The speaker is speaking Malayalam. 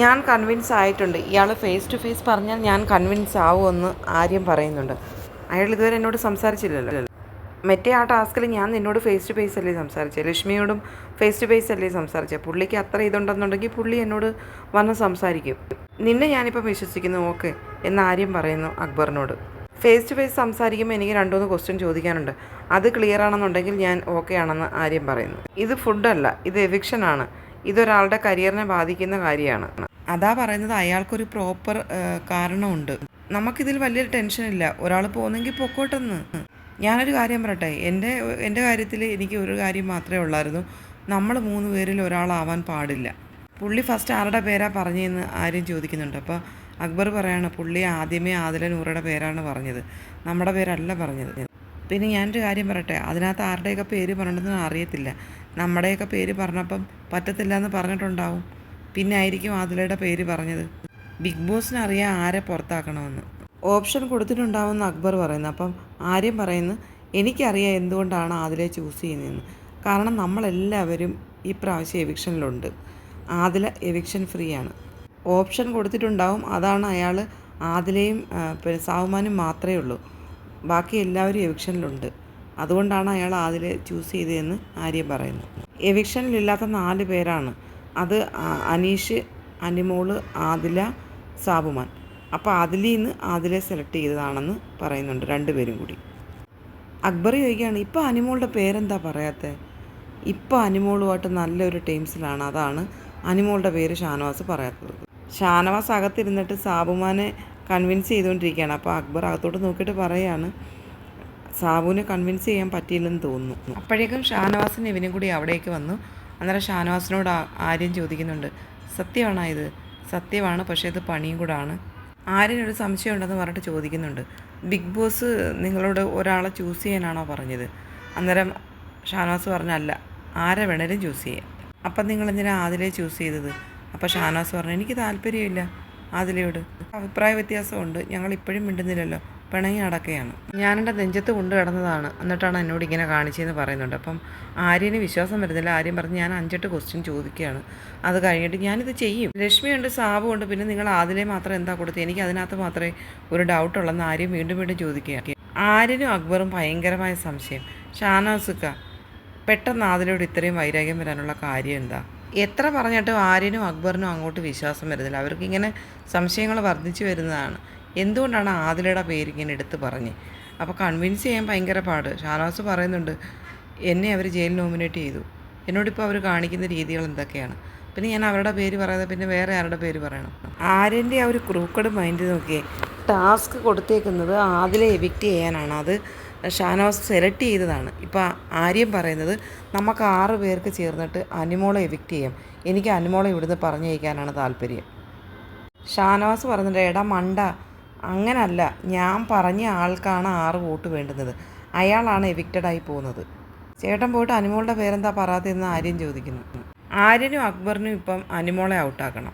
ഞാൻ കൺവിൻസ് ആയിട്ടുണ്ട്. ഇയാൾ ഫേസ് ടു ഫേസ് പറഞ്ഞാൽ ഞാൻ കൺവിൻസ് ആവുമെന്ന് ആര്യം പറയുന്നുണ്ട്. അയാൾ ഇതുവരെ എന്നോട് സംസാരിച്ചില്ലല്ലോ. മറ്റേ ആ ടാസ്കിൽ ഞാൻ നിന്നോട് ഫേസ് ടു ഫേസ് അല്ലേ സംസാരിച്ചത് ലക്ഷ്മിയോടും ഫേസ് ടു ഫേസ് അല്ലേ സംസാരിച്ചത് പുള്ളിക്ക് അത്ര ഇതുണ്ടെന്നുണ്ടെങ്കിൽ പുള്ളി എന്നോട് വന്ന് സംസാരിക്കും. നിന്നെ ഞാനിപ്പം വിശ്വസിക്കുന്നു ഓക്കെ എന്ന് ആര്യം പറയുന്നു അക്ബറിനോട്. ഫേസ് ടു ഫേസ് സംസാരിക്കുമ്പോൾ എനിക്ക് രണ്ടുമൂന്ന് ക്വസ്റ്റ്യൻ ചോദിക്കാനുണ്ട്. അത് ക്ലിയർ ആണെന്നുണ്ടെങ്കിൽ ഞാൻ ഓക്കെ ആണെന്ന് ആര്യം പറയുന്നു. ഇത് ഫുഡല്ല ഇത് എവിക്ഷൻ ആണ്. ഇതൊരാളുടെ കരിയറിനെ ബാധിക്കുന്ന കാര്യമാണ്. അതാ പറയുന്നത് അയാൾക്കൊരു പ്രോപ്പർ കാരണമുണ്ട്. നമുക്കിതിൽ വലിയൊരു ഇല്ല. ഒരാൾ പോകുന്നെങ്കിൽ പൊക്കോട്ടെന്ന്. ഞാനൊരു കാര്യം പറയട്ടെ. എന്റെ എന്റെ കാര്യത്തിൽ എനിക്ക് ഒരു കാര്യം മാത്രമേ ഉള്ളായിരുന്നു. നമ്മൾ മൂന്ന് പേരിൽ ഒരാളാവാൻ പാടില്ല. പുള്ളി ഫസ്റ്റ് ആരുടെ പേരാ പറഞ്ഞതെന്ന് ആരും ചോദിക്കുന്നുണ്ട്. അപ്പോൾ അക്ബർ പറയാണ് പുള്ളി ആദ്യമേ ആദില നൂറയുടെ പേരാണ് പറഞ്ഞത്. നമ്മുടെ പേരല്ല പറഞ്ഞത്. പിന്നെ ഞാനൊരു കാര്യം പറയട്ടെ? അതിനകത്ത് ആരുടെയൊക്കെ പേര് പറഞ്ഞിട്ടൊന്നും അറിയത്തില്ല. നമ്മുടെയൊക്കെ പേര് പറഞ്ഞപ്പം പറ്റത്തില്ല എന്ന് പറഞ്ഞിട്ടുണ്ടാവും. പിന്നെ ആയിരിക്കും ആദിലയുടെ പേര് പറഞ്ഞത്. ബിഗ് ബോസിന് ആരെ പുറത്താക്കണമെന്ന്. ഓപ്ഷൻ കൊടുത്തിട്ടുണ്ടാവുമെന്ന് അക്ബർ പറയുന്നു. അപ്പം ആര്യം പറയുന്നു എനിക്കറിയാം എന്തുകൊണ്ടാണ് ആദിലെ ചൂസ് ചെയ്യുന്നതെന്ന്. കാരണം നമ്മളെല്ലാവരും ഈ പ്രാവശ്യം എവിക്ഷനിലുണ്ട്. ആദില എവിക്ഷൻ ഫ്രീ ആണ് ഓപ്ഷൻ കൊടുത്തിട്ടുണ്ടാവും. അതാണ് അയാൾ ആദിലയും പിന്നെ സാവുമാനും മാത്രമേ ഉള്ളൂ. ബാക്കി എല്ലാവരും എവിക്ഷനിലുണ്ട്. അതുകൊണ്ടാണ് അയാൾ ആദിലെ ചൂസ് ചെയ്തതെന്ന് ആര്യ പറയുന്നു. എവിക്ഷനിലില്ലാത്ത നാല് പേരാണ്. അത് അനീഷ് അനിമോൾ ആദില സാബുമാൻ. അപ്പോൾ അതിലിൽ നിന്ന് ആദിലെ സെലക്ട് ചെയ്തതാണെന്ന് പറയുന്നുണ്ട് രണ്ടുപേരും കൂടി. അക്ബർ ചോദിക്കുകയാണ് ഇപ്പോൾ അനിമോളുടെ പേരെന്താ പറയാത്തത് ഇപ്പോൾ അനിമോളുമായിട്ട് നല്ലൊരു ടീംസിലാണ്. അതാണ് അനിമോളുടെ പേര് ഷാനവാസ് പറയാത്തത്. ഷാനവാസ് അകത്തിരുന്നിട്ട് സാബുമാനെ കൺവിൻസ് ചെയ്തുകൊണ്ടിരിക്കുകയാണ്. അപ്പോൾ അക്ബർ അകത്തോട്ട് നോക്കിയിട്ട് പറയാണ് സാബുവിനെ കൺവിൻസ് ചെയ്യാൻ പറ്റിയില്ലെന്ന് തോന്നുന്നു. അപ്പോഴേക്കും ഷാനവാസിന് ഇവനും കൂടി അവിടേക്ക് വന്നു. അന്നേരം ഷാനവാസിനോട് ആര്യം ചോദിക്കുന്നുണ്ട് സത്യമാണോ ഇത്? സത്യമാണ് പക്ഷേ ഇത് പണിയും കൂടാണ്. ആര്യനൊരു സംശയം ഉണ്ടെന്ന് പറഞ്ഞിട്ട് ചോദിക്കുന്നുണ്ട് ബിഗ് ബോസ് നിങ്ങളോട് ഒരാളെ ചൂസ് ചെയ്യാനാണോ പറഞ്ഞത്? അന്നേരം ഷാനവാസ് പറഞ്ഞല്ല ആരെ വേണേലും ചൂസ് ചെയ്യാം. അപ്പം നിങ്ങൾ എന്തിനാ ആദിലെ ചൂസ് ചെയ്തത്? അപ്പോൾ ഷാനവാസ് പറഞ്ഞു എനിക്ക് താല്പര്യമില്ല. ആദിലയോട് അഭിപ്രായ വ്യത്യാസമുണ്ട്. ഞങ്ങൾ ഇപ്പോഴും മിണ്ടുന്നില്ലല്ലോ. പിണങ്ങി അടക്കയാണ് ഞാനെന്റെ നെഞ്ചത്ത് കൊണ്ട് കിടന്നതാണ്. എന്നിട്ടാണ് എന്നോട് ഇങ്ങനെ കാണിച്ചതെന്ന് പറയുന്നുണ്ട്. അപ്പം ആര്യന് വിശ്വാസം വരുന്നില്ല. ആര്യം പറഞ്ഞ് ഞാൻ അഞ്ചെട്ട് ക്വസ്റ്റ്യൻ ചോദിക്കുകയാണ്. അത് കഴിഞ്ഞിട്ട് ഞാനിത് ചെയ്യും. ലക്ഷ്മിയുണ്ട് സാബുണ്ട് പിന്നെ നിങ്ങൾ ആദിലെ മാത്രം എന്താ കൊടുത്തത്? എനിക്ക് അതിനകത്ത് മാത്രമേ ഒരു ഡൗട്ട് ഉള്ളെന്ന് ആര്യം വീണ്ടും വീണ്ടും ചോദിക്കുകയാണ്. ആര്യനും അക്ബറും ഭയങ്കരമായ സംശയം. ഷാനാസുക്ക പെട്ടെന്ന് ആദിലോട് ഇത്രയും വൈരാഗ്യം വരാനുള്ള കാര്യം എന്താ? എത്ര പറഞ്ഞിട്ടും ആര്യനും അക്ബറിനും അങ്ങോട്ട് വിശ്വാസം വരുന്നില്ല. അവർക്കിങ്ങനെ സംശയങ്ങൾ വർദ്ധിച്ചു വരുന്നതാണ്. എന്തുകൊണ്ടാണ് ആദിലയുടെ പേര് ഇങ്ങനെ എടുത്ത് പറഞ്ഞ്? അപ്പോൾ കൺവിൻസ് ചെയ്യാൻ ഭയങ്കര പാട്. ഷാനവാസ് പറയുന്നുണ്ട് എന്നെ അവർ ജയിൽ നോമിനേറ്റ് ചെയ്തു. എന്നോടിപ്പോൾ അവർ കാണിക്കുന്ന രീതികൾ എന്തൊക്കെയാണ്? പിന്നെ ഞാൻ അവരുടെ പേര് പറയാതെ പിന്നെ വേറെ ആരുടെ പേര് പറയണം? ആര്യന്റെ ആ ഒരു ക്രൂക്കഡ് മൈൻഡ് നോക്കിയേ ടാസ്ക് കൊടുത്തേക്കുന്നത് ആദിലെ എവിക്റ്റ് ചെയ്യാനാണ്. അത് ഷാനവാസ് സെലക്ട് ചെയ്തതാണ്. ഇപ്പോൾ ആര്യം പറയുന്നത് നമുക്ക് ആറ് പേർക്ക് ചേർന്നിട്ട് അനുമോളെ എവിക്റ്റ് ചെയ്യാം. എനിക്ക് അനുമോളെ ഇവിടുന്ന് പറഞ്ഞയക്കാനാണ് താല്പര്യം. ഷാനവാസ് പറഞ്ഞിട്ട് എടാ മണ്ട അങ്ങനല്ല. ഞാൻ പറഞ്ഞ ആൾക്കാണ് ആറ് വോട്ട് വേണ്ടുന്നത്. അയാളാണ് എവിക്റ്റഡായി പോകുന്നത്. ചേട്ടൻ പോയിട്ട് അനുമോളുടെ പേരെന്താ പറയാത്തതെന്ന് ആര്യം ചോദിക്കുന്നു. ആര്യനും അക്ബറിനും ഇപ്പം അനുമോളെ ഔട്ടാക്കണം